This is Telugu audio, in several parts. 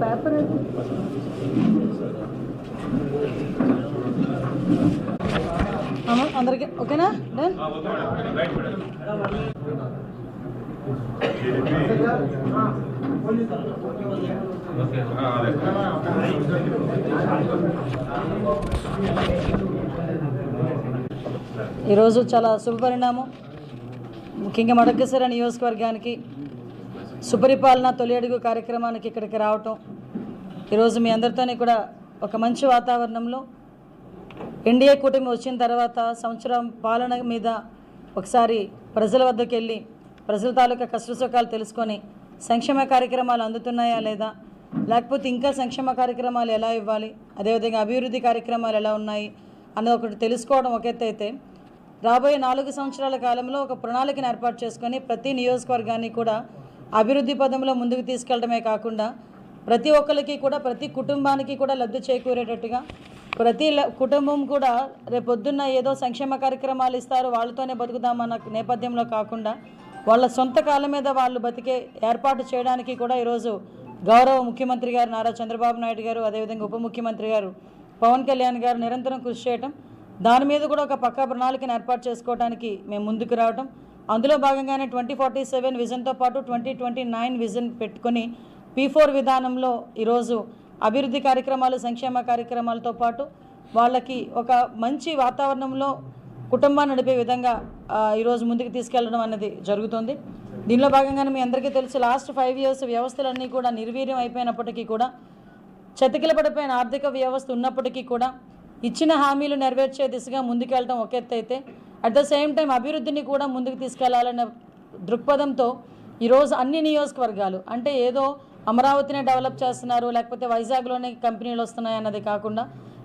పేపర్ అందరికి ఓకేనా? డన్? ఈరోజు చాలా శుభపరిణామం. ముఖ్యంగా మడకసిర నియోజకవర్గానికి సుపరిపాలన తొలి అడుగు కార్యక్రమానికి ఇక్కడికి రావటం. ఈరోజు మీ అందరితోని కూడా ఒక మంచి వాతావరణంలో ఎన్డీఏ కూటమి వచ్చిన తర్వాత సంవత్సరం పాలన మీద ఒకసారి ప్రజల వద్దకు వెళ్ళి ప్రజల తాలూకా కష్టసుఖాలు తెలుసుకొని సంక్షేమ కార్యక్రమాలు అందుతున్నాయా లేదా? లేకపోతే ఇంకా సంక్షేమ కార్యక్రమాలు ఎలా ఇవ్వాలి? అదేవిధంగా అభివృద్ధి కార్యక్రమాలు ఎలా ఉన్నాయి? అన్నది ఒకటి తెలుసుకోవడం ఒక అయితే రాబోయే నాలుగు సంవత్సరాల కాలంలో ఒక ప్రణాళికను ఏర్పాటు చేసుకొని ప్రతి నియోజకవర్గాన్ని కూడా అభివృద్ధి పదంలో ముందుకు తీసుకెళ్ళడమే కాకుండా ప్రతి ఒక్కరికి కూడా ప్రతి కుటుంబానికి కూడా లబ్ధి చేకూరేటట్టుగా ప్రతి ల- కుటుంబం కూడా రేపొద్దున్న ఏదో సంక్షేమ కార్యక్రమాలు ఇస్తారు వాళ్ళతోనే బతుకుదామన్న నేపథ్యంలో కాకుండా వాళ్ళ సొంత కాళ్ళ మీద వాళ్ళు బతికే ఏర్పాటు చేయడానికి కూడా ఈరోజు గౌరవ ముఖ్యమంత్రి గారు నారా చంద్రబాబు నాయుడు గారు అదేవిధంగా ఉప ముఖ్యమంత్రి గారు పవన్ కళ్యాణ్ గారు నిరంతరం కృషి చేయటం దాని మీద కూడా ఒక పక్కా ప్రణాళికను ఏర్పాటు చేసుకోవడానికి మేము ముందుకు రావటం అందులో భాగంగానే ట్వంటీ ఫార్టీ సెవెన్ విజన్తో పాటు ట్వంటీ ట్వంటీ నైన్ విజన్ పెట్టుకొని పీ ఫోర్ విధానంలో ఈరోజు అభివృద్ధి కార్యక్రమాలు సంక్షేమ కార్యక్రమాలతో పాటు వాళ్ళకి ఒక మంచి వాతావరణంలో కుటుంబాన్ని నడిపే విధంగా ఈరోజు ముందుకు తీసుకెళ్ళడం అనేది జరుగుతుంది. దీనిలో భాగంగానే మీ అందరికీ తెలుసు లాస్ట్ ఫైవ్ ఇయర్స్ వ్యవస్థలన్నీ కూడా నిర్వీర్యం అయిపోయినప్పటికీ కూడా చతికిల పడిపోయిన ఆర్థిక వ్యవస్థ ఉన్నప్పటికీ కూడా ఇచ్చిన హామీలు నెరవేర్చే దిశగా ముందుకెళ్ళడం ఒక ఎత్తు అయితే అట్ ద సేమ్ టైం అభివృద్ధిని కూడా ముందుకు తీసుకెళ్ళాలనే దృక్పథంతో ఈరోజు అన్ని నియోజకవర్గాలు అంటే ఏదో అమరావతినే డెవలప్ చేస్తున్నారు లేకపోతే వైజాగ్లోనే కంపెనీలు వస్తున్నాయి అన్నది కాకుండా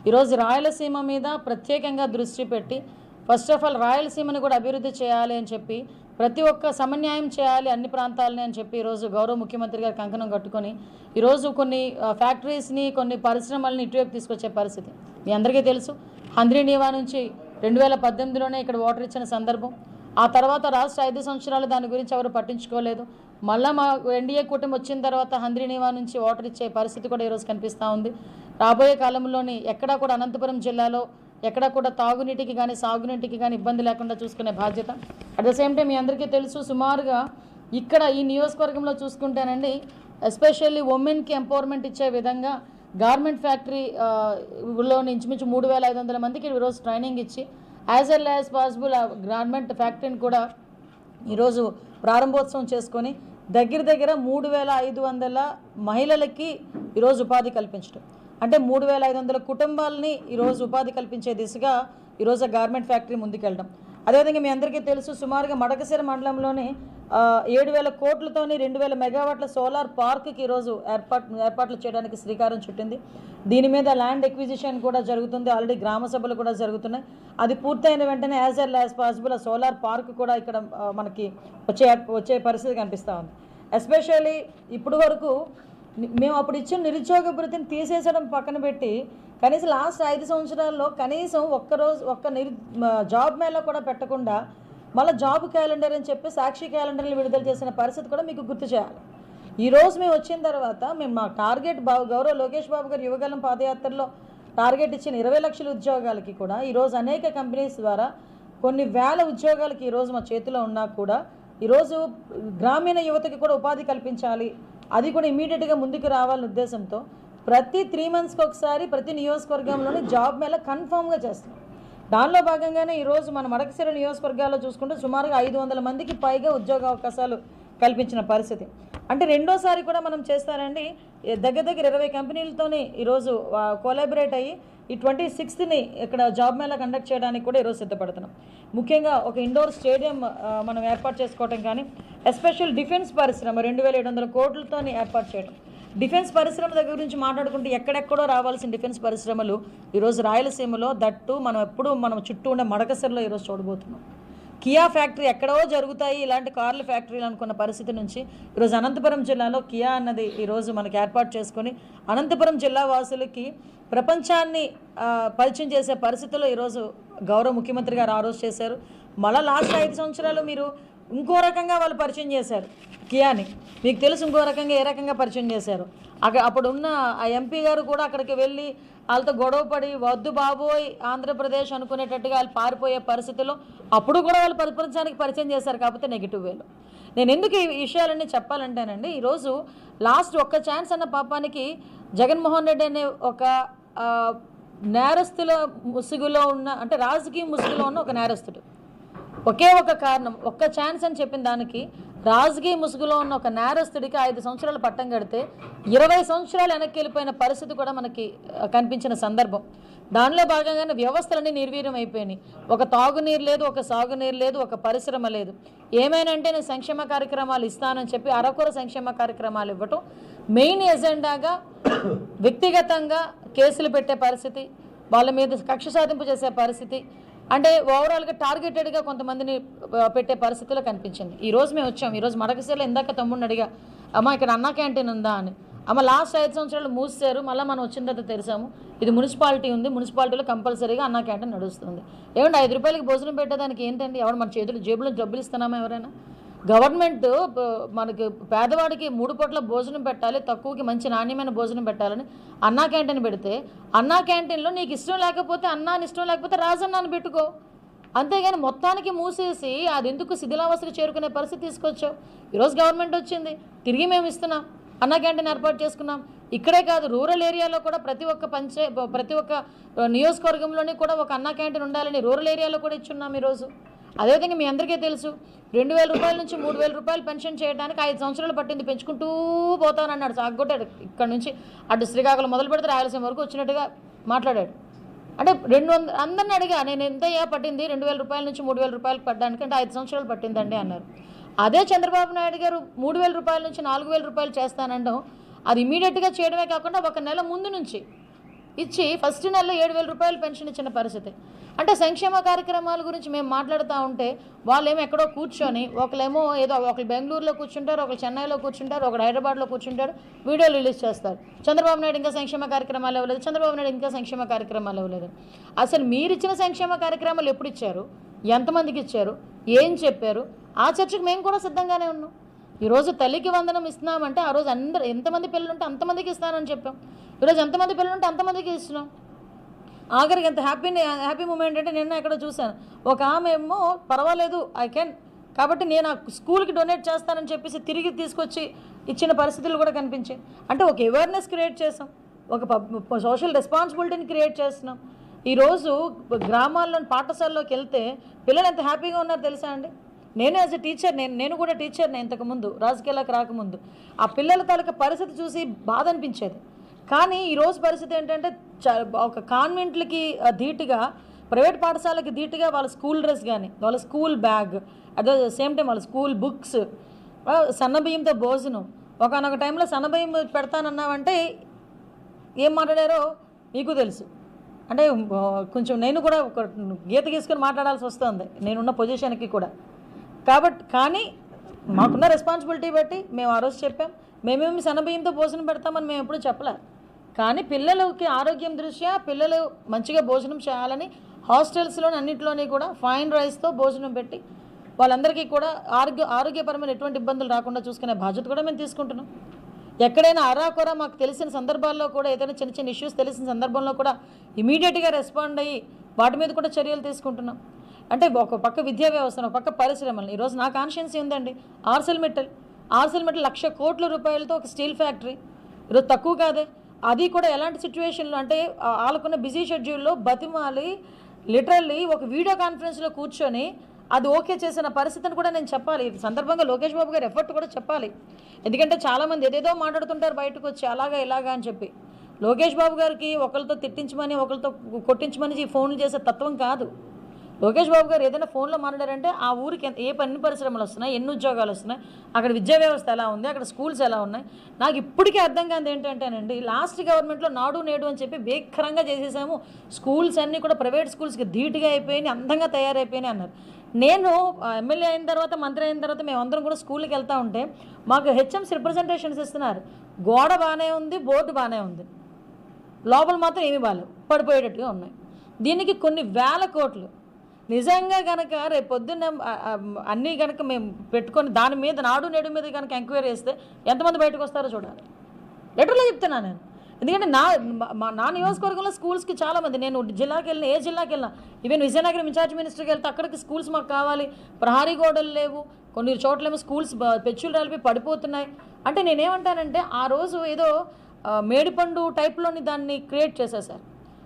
ఈరోజు రాయలసీమ మీద ప్రత్యేకంగా దృష్టి పెట్టి ఫస్ట్ ఆఫ్ ఆల్ రాయలసీమని కూడా అభివృద్ధి చేయాలి అని చెప్పి ప్రతి ఒక్క సమన్యాయం చేయాలి అన్ని ప్రాంతాలని అని చెప్పి ఈరోజు గౌరవ ముఖ్యమంత్రి గారు కంకణం కట్టుకొని ఈరోజు కొన్ని ఫ్యాక్టరీస్ని కొన్ని పరిశ్రమల్ని ఇటువైపు తీసుకొచ్చే పరిస్థితి. మీ అందరికీ తెలుసు హంద్రీనీవా నుంచి రెండు వేల పద్దెనిమిదిలోనే ఇక్కడ వాటర్ ఇచ్చిన సందర్భం. ఆ తర్వాత రాష్ట్ర ఐదు సంవత్సరాలు దాని గురించి ఎవరు పట్టించుకోలేదు. మళ్ళా మా ఎన్డీఏ కూటమి వచ్చిన తర్వాత హంద్రీనివా నుంచి వాటర్ ఇచ్చే పరిస్థితి కూడా ఈరోజు కనిపిస్తూ ఉంది. రాబోయే కాలంలోని ఎక్కడా కూడా అనంతపురం జిల్లాలో ఎక్కడా కూడా తాగునీటికి కానీ సాగునీటికి కానీ ఇబ్బంది లేకుండా చూసుకునే బాధ్యత. అట్ ద సేమ్ టైం మీ అందరికీ తెలుసు సుమారుగా ఇక్కడ ఈ నియోజకవర్గంలో చూసుకుంటేనండి ఎస్పెషల్లీ ఉమెన్కి ఎంపవర్మెంట్ ఇచ్చే విధంగా గార్మెంట్ ఫ్యాక్టరీ ఆ, ఇంచుమించు మూడు వేల ఐదు వందల మందికి ఈరోజు ట్రైనింగ్ ఇచ్చి యాజ్ వెల్ యాజ్ పాసిబుల్ ఆ గార్మెంట్ ఫ్యాక్టరీని కూడా ఈరోజు ప్రారంభోత్సవం చేసుకొని దగ్గర దగ్గర మూడు వేల ఐదు వందల మహిళలకి ఈరోజు ఉపాధి కల్పించడం. అంటే మూడు వేల ఐదు వందల కుటుంబాలని ఈరోజు ఉపాధి కల్పించే దిశగా ఈరోజు ఆ గార్మెంట్ ఫ్యాక్టరీ ముందుకెళ్ళడం. అదేవిధంగా మీ అందరికీ తెలుసు సుమారుగా మడకసిర మండలంలోనే ఏడు వేల కోట్లతోని రెండు వేల మెగావాట్ల సోలార్ పార్క్కి ఈరోజు ఏర్పాటు ఏర్పాట్లు చేయడానికి శ్రీకారం చుట్టింది. దీని మీద ల్యాండ్ ఎక్విజిషన్ కూడా జరుగుతుంది. ఆల్రెడీ గ్రామ సభలు కూడా జరుగుతున్నాయి. అది పూర్తయిన వెంటనే యాజ్ ఎల్ యాజ్ పాసిబుల్ ఆ సోలార్ పార్క్ కూడా ఇక్కడ మనకి వచ్చే వచ్చే పరిస్థితి కనిపిస్తూ ఉంది. ఎస్పెషల్లీ ఇప్పుడు వరకు మేము అప్పుడు ఇచ్చిన నిరుద్యోగ భృతిని తీసేసడం పక్కన పెట్టి కనీసం లాస్ట్ ఐదు సంవత్సరాల్లో కనీసం ఒక్కరోజు ఒక్క నిరు జాబ్ మేళ కూడా పెట్టకుండా మళ్ళీ జాబ్ క్యాలెండర్ అని చెప్పి సాక్షి క్యాలెండర్ని విడుదల చేసిన పరిస్థితి కూడా మీకు గుర్తు చేయాలి. ఈ రోజు మేము వచ్చిన తర్వాత మేము మా టార్గెట్ బాబు గౌరవ లోకేష్ బాబు గారు యువగలం పాదయాత్రలో టార్గెట్ ఇచ్చిన ఇరవై లక్షల ఉద్యోగాలకి కూడా ఈరోజు అనేక కంపెనీస్ ద్వారా కొన్ని వేల ఉద్యోగాలకి ఈరోజు మా చేతిలో ఉన్నా కూడా ఈరోజు గ్రామీణ యువతకి కూడా ఉపాధి కల్పించాలి. అది కూడా ఇమీడియట్గా ముందుకు రావాలనే ఉద్దేశంతో ప్రతి త్రీ మంత్స్కి ఒకసారి ప్రతి నియోజకవర్గంలోని జాబ్ మేళ కన్ఫామ్గా చేస్తున్నాం దానిలో భాగంగానే ఈరోజు మన మడకశిర నియోజకవర్గాల్లో చూసుకుంటే సుమారుగా ఐదు వందల మందికి పైగా ఉద్యోగ అవకాశాలు కల్పించిన పరిస్థితి. అంటే రెండోసారి కూడా మనం చేస్తారండి దగ్గర దగ్గర ఇరవై కంపెనీలతోనే ఈరోజు కోలాబరేట్ అయ్యి ఈ ట్వంటీ సిక్స్త్ని ఇక్కడ జాబ్ మేళా కండక్ట్ చేయడానికి కూడా ఈరోజు సిద్ధపడుతున్నాం. ముఖ్యంగా ఒక ఇండోర్ స్టేడియం మనం ఏర్పాటు చేసుకోవటం కానీ ఎస్పెషల్ డిఫెన్స్ పరిశ్రమ రెండు వేల ఏడు వందల కోట్లతోని ఏర్పాటు చేయడం డిఫెన్స్ పరిశ్రమ దగ్గర గురించి మాట్లాడుకుంటే ఎక్కడెక్కడో రావాల్సిన డిఫెన్స్ పరిశ్రమలు ఈరోజు రాయలసీమలో దట్టు మనం ఎప్పుడు మనం చుట్టూ ఉండే మడకసరిలో ఈరోజు చూడబోతున్నాం. కియా ఫ్యాక్టరీ ఎక్కడో జరుగుతాయి ఇలాంటి కార్ల ఫ్యాక్టరీలు అనుకున్న పరిస్థితి నుంచి ఈరోజు అనంతపురం జిల్లాలో కియా అన్నది ఈరోజు మనకి ఏర్పాటు చేసుకొని అనంతపురం జిల్లా వాసులకి ప్రపంచాన్ని పరిచయం చేసే పరిస్థితుల్లో ఈరోజు గౌరవ ముఖ్యమంత్రి గారు ఆ రోజు చేశారు. మళ్ళీ లాస్ట్ ఐదు సంవత్సరాలు మీరు ఇంకో రకంగా వాళ్ళు పరిచయం చేశారు. కియాని మీకు తెలుసు ఇంకో రకంగా ఏ రకంగా పరిచయం చేశారు. అక్కడ అప్పుడు ఉన్న ఆ ఎంపీ గారు కూడా అక్కడికి వెళ్ళి వాళ్ళతో గొడవపడి వద్దు బాబోయ్ ఆంధ్రప్రదేశ్ అనుకునేటట్టుగా వాళ్ళు పారిపోయే పరిస్థితిలో అప్పుడు కూడా వాళ్ళు పరిపరించడానికి పరిచయం చేశారు కాకపోతే నెగిటివ్ వేలో నేను ఎందుకు ఈ విషయాలన్నీ చెప్పాలంటేనండి ఈరోజు లాస్ట్ ఒక్క ఛాన్స్ అన్న పాపానికి జగన్మోహన్ రెడ్డి అనే ఒక నేరస్తుల ముసుగులో ఉన్న అంటే రాజకీయ ముసుగులో ఉన్న ఒక నేరస్తుడు. ఒకే ఒక కారణం ఒక్క ఛాన్స్ అని చెప్పిన దానికి రాజకీయ ముసుగులో ఉన్న ఒక నేరస్తుడికి ఐదు సంవత్సరాలు పట్టం కడితే ఇరవై సంవత్సరాలు వెనక్కి వెళ్ళిపోయిన పరిస్థితి కూడా మనకి కనిపించిన సందర్భం. దానిలో భాగంగానే వ్యవస్థలన్నీ నిర్వీర్యం అయిపోయినాయి. ఒక తాగునీరు లేదు ఒక సాగునీరు లేదు ఒక పరిశ్రమ లేదు. ఏమైనంటే నేను సంక్షేమ కార్యక్రమాలు ఇస్తానని చెప్పి అరకొర సంక్షేమ కార్యక్రమాలు ఇవ్వటం మెయిన్ ఎజెండాగా వ్యక్తిగతంగా కేసులు పెట్టే పరిస్థితి వాళ్ళ మీద కక్ష సాధింపు చేసే పరిస్థితి అంటే ఓవరాల్గా టార్గెటెడ్గా కొంతమందిని పెట్టే పరిస్థితిలో కనిపించింది. ఈ రోజు మేము వచ్చాం. ఈరోజు మడకశిలో ఇందాక తమ్ముడిని అడిగా అమ్మ ఇక్కడ అన్నా క్యాంటీన్ ఉందా? అని. అమ్మ లాస్ట్ ఐదు సంవత్సరాలు మూసారు మళ్ళీ మనం వచ్చిన తర్వాత తెలిసాము ఇది మున్సిపాలిటీ ఉంది. మున్సిపాలిటీలో కంపల్సరీగా అన్నా క్యాంటీన్ నడుస్తుంది. ఏమంటే ఐదు రూపాయలకి భోజనం పెట్టేదానికి ఏంటండి? ఎవరు మన చేతులు జేబులో డబ్బులు ఇస్తున్నామా ఎవరైనా? గవర్నమెంట్ మనకి పేదవాడికి మూడు పూట్ల భోజనం పెట్టాలి తక్కువకి మంచి నాణ్యమైన భోజనం పెట్టాలని అన్నా క్యాంటీన్ పెడితే అన్నా క్యాంటీన్లో నీకు ఇష్టం లేకపోతే అన్నాని ఇష్టం లేకపోతే రాజన్నాను పెట్టుకో. అంతేగాని మొత్తానికి మూసేసి అది ఎందుకు శిథిలావస్థకు చేరుకునే పరిస్థితి తీసుకొచ్చావు? ఈరోజు గవర్నమెంట్ వచ్చింది తిరిగి మేము ఇస్తున్నాం అన్నా క్యాంటీన్ ఏర్పాటు చేసుకున్నాం. ఇక్కడే కాదు రూరల్ ఏరియాలో కూడా ప్రతి ఒక్క పంచాయ ప్రతి ఒక్క నియోజకవర్గంలోని కూడా ఒక అన్నా క్యాంటీన్ ఉండాలని రూరల్ ఏరియాలో కూడా ఇచ్చున్నాం ఈరోజు. అదేవిధంగా మీ అందరికీ తెలుసు రెండు వేల రూపాయల నుంచి మూడు వేల రూపాయలు పెన్షన్ చేయడానికి ఐదు సంవత్సరాలు పట్టింది పెంచుకుంటూ పోతానన్నాడు సాగొట్టాడు ఇక్కడ నుంచి అటు శ్రీకాకుళం మొదలు పెడితే రాయలసీమ వరకు వచ్చినట్టుగా మాట్లాడాడు. అంటే రెండు వందల అందరిని అడిగా నేను ఎంతయ్యా పట్టింది? రెండు వేల రూపాయల నుంచి మూడు వేల రూపాయలు పడ్డానికి అంటే ఐదు సంవత్సరాలు పట్టిందండి అన్నారు. అదే చంద్రబాబు నాయుడు గారు మూడు వేల రూపాయల నుంచి నాలుగు వేల రూపాయలు చేస్తానండం అది ఇమీడియట్గా చేయడమే కాకుండా ఒక నెల ముందు నుంచి ఇచ్చి ఫస్ట్ నెలలో ఏడు వేల రూపాయలు పెన్షన్ ఇచ్చిన పరిస్థితి. అంటే సంక్షేమ కార్యక్రమాల గురించి మేము మాట్లాడుతూ ఉంటే వాళ్ళేమో ఎక్కడో కూర్చొని ఒకళ్ళేమో ఏదో ఒకళ్ళు బెంగళూరులో కూర్చుంటారు ఒకళ్ళు చెన్నైలో కూర్చుంటారు ఒకడు హైదరాబాద్లో కూర్చుంటారు వీడియోలు రిలీజ్ చేస్తారు. చంద్రబాబు నాయుడు ఇంకా సంక్షేమ కార్యక్రమాలు ఇవ్వలేదు చంద్రబాబు నాయుడు ఇంకా సంక్షేమ కార్యక్రమాలు ఇవ్వలేదు. అసలు మీరు ఇచ్చిన సంక్షేమ కార్యక్రమాలు ఎప్పుడు ఇచ్చారు? ఎంతమందికి ఇచ్చారు? ఏం చెప్పారు? ఆ చర్చకు మేము కూడా సిద్ధంగానే ఉన్నాం. ఈరోజు తల్లికి వందనం ఇస్తున్నామంటే ఆ రోజు అందరు ఎంతమంది పిల్లలు ఉంటే అంతమందికి ఇస్తానని చెప్పాం. ఈరోజు ఎంతమంది పిల్లలు ఉంటే అంతమందికి ఇస్తున్నాం. ఆఖరికి ఎంత హ్యాపీ హ్యాపీ మూమెంట్ అంటే నిన్న ఎక్కడ చూశాను. ఒక ఆమె ఏమో పర్వాలేదు ఐ కెన్ కాబట్టి నేను ఆ స్కూల్కి డొనేట్ చేస్తానని చెప్పేసి తిరిగి తీసుకొచ్చి ఇచ్చిన పరిస్థితులు కూడా కనిపించాయి. అంటే ఒక అవేర్నెస్ క్రియేట్ చేసాం. ఒక పబ్ సోషల్ రెస్పాన్సిబిలిటీని క్రియేట్ చేస్తున్నాం. ఈరోజు గ్రామాల్లోని పాఠశాలలోకి వెళ్తే పిల్లలు ఎంత హ్యాపీగా ఉన్నారో తెలుసా అండి? నేను యాజ్ ఎ టీచర్ నేను నేను కూడా టీచర్ని ఇంతకుముందు రాజకీయాలకు రాకముందు. ఆ పిల్లల తాలూకా పరిస్థితి చూసి బాధ అనిపించేది. కానీ ఈరోజు పరిస్థితి ఏంటంటే చ- ఒక కాన్వెంట్లకి ధీటుగా ప్రైవేట్ పాఠశాలకి ధీటుగా వాళ్ళ స్కూల్ డ్రెస్ కానీ వాళ్ళ school bag at the same time వాళ్ళ స్కూల్ బుక్స్ సన్నబియ్యంతో భోజనం. ఒకనొక టైంలో సన్నబియ్యం పెడతానన్నావంటే ఏం మాట్లాడారో మీకు తెలుసు. అంటే కొంచెం నేను కూడా ఒక గీత గీసుకొని మాట్లాడాల్సి వస్తుంది. నేనున్న పొజిషన్కి కూడా. కాబట్టి కానీ మాకున్న రెస్పాన్సిబిలిటీ బట్టి మేము ఆ రోజు చెప్పాం. మేమేమి సన్నబియ్యంతో భోజనం పెడతామని మేము ఎప్పుడూ చెప్పలేదు. కానీ పిల్లలకి ఆరోగ్యం దృష్ట్యా పిల్లలు మంచిగా భోజనం చేయాలని హాస్టల్స్లోని అన్నింటిలోని కూడా ఫైన్ రైస్తో భోజనం పెట్టి వాళ్ళందరికీ కూడా ఆరోగ్య ఆరోగ్యపరమైన ఎటువంటి ఇబ్బందులు రాకుండా చూసుకునే బాధ్యత కూడా మేము తీసుకుంటున్నాం. ఎక్కడైనా అరాకొర మాకు తెలిసిన సందర్భాల్లో కూడా ఏదైనా చిన్న చిన్న ఇష్యూస్ తెలిసిన సందర్భంలో కూడా ఇమీడియట్గా రెస్పాండ్ అయ్యి వాటి మీద కూడా చర్యలు తీసుకుంటున్నాం. అంటే ఒక పక్క విద్యా వ్యవస్థ ఒక పక్క పరిశ్రమలు ఈరోజు నా కాన్షియన్సీ ఉందండి. ఆర్సెల్ మెటల్. ఆర్సెల్ మెటల్ లక్ష కోట్ల రూపాయలతో ఒక స్టీల్ ఫ్యాక్టరీ. ఈరోజు తక్కువ కాదే. అది కూడా ఎలాంటి సిచ్యువేషన్లో అంటే వాళ్ళకున్న బిజీ షెడ్యూల్లో బతిమాలి లిటరల్లీ ఒక వీడియో కాన్ఫరెన్స్లో కూర్చొని అది ఓకే చేసిన పరిస్థితిని కూడా నేను చెప్పాలి. ఈ సందర్భంగా లోకేష్ బాబు గారి ఎఫర్ట్ కూడా చెప్పాలి. ఎందుకంటే చాలామంది ఏదేదో మాట్లాడుతుంటారు బయటకు వచ్చి అలాగా ఇలాగా అని చెప్పి. లోకేష్ బాబు గారికి ఒకరితో తిట్టించమని ఒకరితో కొట్టించమని ఫోన్లు చేసే తత్వం కాదు. లోకేష్ బాబు గారు ఏదైనా ఫోన్లో మాట్లాడారంటే ఆ ఊరికి ఎంత- ఏ పని పరిశ్రమలు వస్తున్నాయి ఎన్ని ఉద్యోగాలు వస్తున్నాయి అక్కడ విద్యా వ్యవస్థ ఎలా ఉంది అక్కడ స్కూల్స్ ఎలా ఉన్నాయి నాకు ఇప్పటికీ అర్థం కాదు ఏంటంటేనండి లాస్ట్ గవర్నమెంట్లో నాడు నేడు అని చెప్పి భీకరంగా చేసేసాము. స్కూల్స్ అన్నీ కూడా ప్రైవేట్ స్కూల్స్కి ధీటుగా అయిపోయినాయి అందంగా తయారైపోయినాయి అన్నారు. నేను ఎమ్మెల్యే అయిన తర్వాత మంత్రి అయిన తర్వాత మేము అందరం కూడా స్కూల్కి వెళ్తూ ఉంటే మాకు హెచ్ఎంస్ రిప్రజెంటేషన్స్ ఇస్తున్నారు. గోడ బాగానే ఉంది బోర్డు బాగానే ఉంది. లోపల మాత్రం ఏమీ బాగాలేవు పడిపోయేటట్టుగా ఉన్నాయి. దీనికి కొన్ని వేల కోట్లు నిజంగా కనుక రేపు పొద్దున్న అన్నీ కనుక మేము పెట్టుకొని దాని మీద నాడు నేడు మీద కనుక ఎంక్వైరీ చేస్తే ఎంతమంది బయటకు వస్తారో చూడాలి. లెటర్లో చెప్తున్నా నేను. ఎందుకంటే నా మా నా నియోజకవర్గంలో స్కూల్స్కి చాలామంది నేను జిల్లాకి వెళ్ళిన ఏ జిల్లాకి వెళ్ళినా ఈవెన్ విజయనగరం ఇన్ఛార్జ్ మినిస్టర్కి వెళ్తే అక్కడికి స్కూల్స్ మాకు కావాలి. ప్రహారీ గోడలు లేవు. కొన్ని చోట్లేమో స్కూల్స్ పెచ్చులు రాలిపోయి పడిపోతున్నాయి. అంటే నేనేమంటానంటే ఆ రోజు ఏదో మేడిపండు టైప్లోని దాన్ని క్రియేట్ చేసేసారు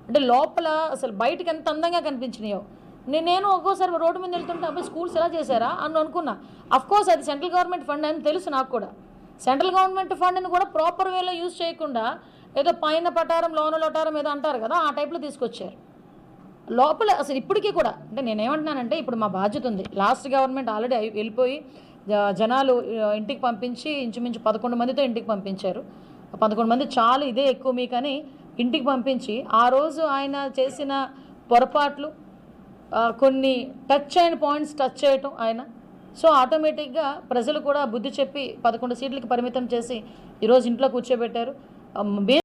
అంటే లోపల అసలు బయటకు ఎంత అందంగా కనిపించినాయో. నేను నేను ఒక్కోసారి రోడ్డు మీద వెళ్తుంటే అబ్బాయి స్కూల్స్ ఎలా చేశారా? అని అనుకున్నా. అఫ్ కోర్స్ అది సెంట్రల్ గవర్నమెంట్ ఫండ్ అని తెలుసు నాకు కూడా. సెంట్రల్ గవర్నమెంట్ ఫండ్ని కూడా ప్రాపర్ వేలో యూజ్ చేయకుండా ఏదో పైన పటారం లోన లొటారం ఏదో అంటారు కదా ఆ టైప్లో తీసుకొచ్చారు. లోపల అసలు ఇప్పటికీ కూడా అంటే నేనేమంటున్నానంటే ఇప్పుడు మా బాధ్యత ఉంది. లాస్ట్ గవర్నమెంట్ ఆల్రెడీ వెళ్ళిపోయి జనాలు ఇంటికి పంపించి ఇంచుమించు పదకొండు మందితో ఇంటికి పంపించారు. పదకొండు మంది చాలు ఇదే ఎక్కువ మీకని ఇంటికి పంపించి ఆ రోజు ఆయన చేసిన పొరపాట్లు కొన్ని టచ్ అయిన పాయింట్స్ టచ్ చేయటం ఆయన. సో ఆటోమేటిక్గా ప్రజలు కూడా బుద్ధి చెప్పి పదకొండు సీట్లకి పరిమితం చేసి ఈరోజు ఇంట్లో కూర్చోబెట్టారు.